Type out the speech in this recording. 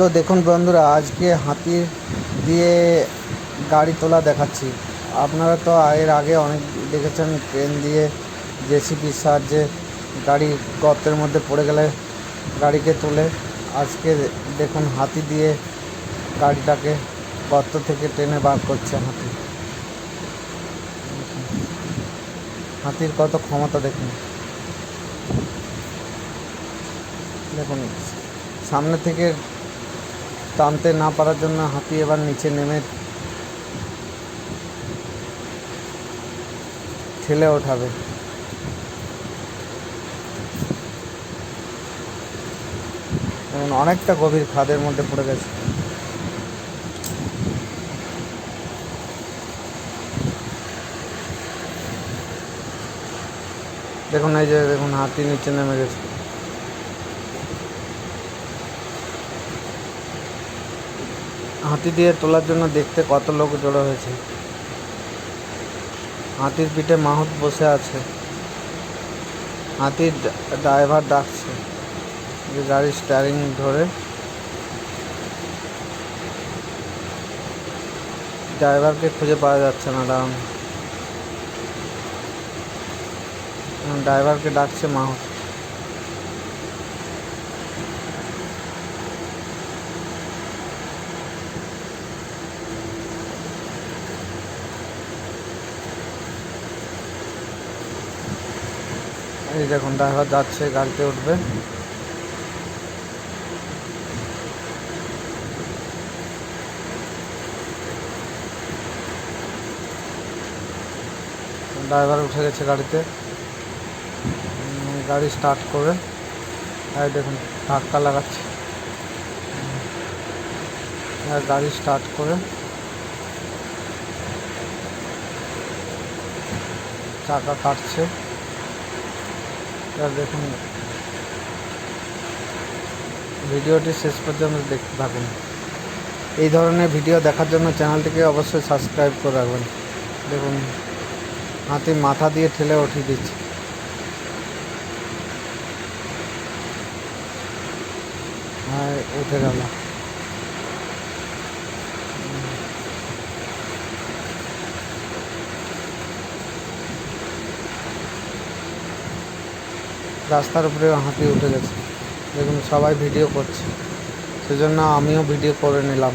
তো দেখুন বন্ধুরা, আজকে হাতির দিয়ে গাড়ি তোলা দেখাচ্ছি। আপনারা তো এর আগে অনেক দেখেছেন, ট্রেন দিয়ে জেসিপির সাহায্যে গাড়ি গর্তের মধ্যে পড়ে গেলে গাড়িকে তুলে। আজকে দেখুন হাতি দিয়ে গাড়িটাকে গর্ত থেকে টেনে বার করছে হাতি। হাতির কত ক্ষমতা দেখুন। দেখুন, সামনে থেকে টানতে না পারার জন্য হাতি এবার নিচে নেমে ঠেলে ওঠাবে। অনেকটা গভীর খাদের মধ্যে পড়ে গেছে। দেখুন, এই যে দেখুন, হাতি নিচে নেমে গেছে। হাতি দিয়ে তোলার জন্য দেখতে কত লোক জড়ো হয়েছে। হাতির পিঠে মাহুত বসে আছে। হাতির ড্রাইভার ডাকছে। যে গাড়ির স্টারিং ধরে। ড্রাইভারকে খুঁজে পাওয়া যাচ্ছে না দাঁড়ান ড্রাইভারকে ডাকছে মাহুত। এই দেখুন ড্রাইভার যাচ্ছে, গাড়িতে উঠবে। ড্রাইভার উঠে গেছে গাড়িতে। গাড়ি স্টার্ট করে এই দেখুন, ধাক্কা লাগাচ্ছে। আর গাড়ি স্টার্ট করে চাকা কাটছে। আর দেখুন। ভিডিওটি শেষ পর্যন্ত দেখতে থাকুন এই ধরনের ভিডিও দেখার জন্য চ্যানেলটিকে অবশ্যই সাবস্ক্রাইব করে রাখবেন। দেখুন, হাতি মাথা দিয়ে ঠেলে উঠিয়ে দিচ্ছে। হ্যাঁ উঠে গেল। রাস্তার উপরে হাতি উঠে গেছে। দেখুন সবাই ভিডিও করছে। সেজন্য আমিও ভিডিও করে নিলাম।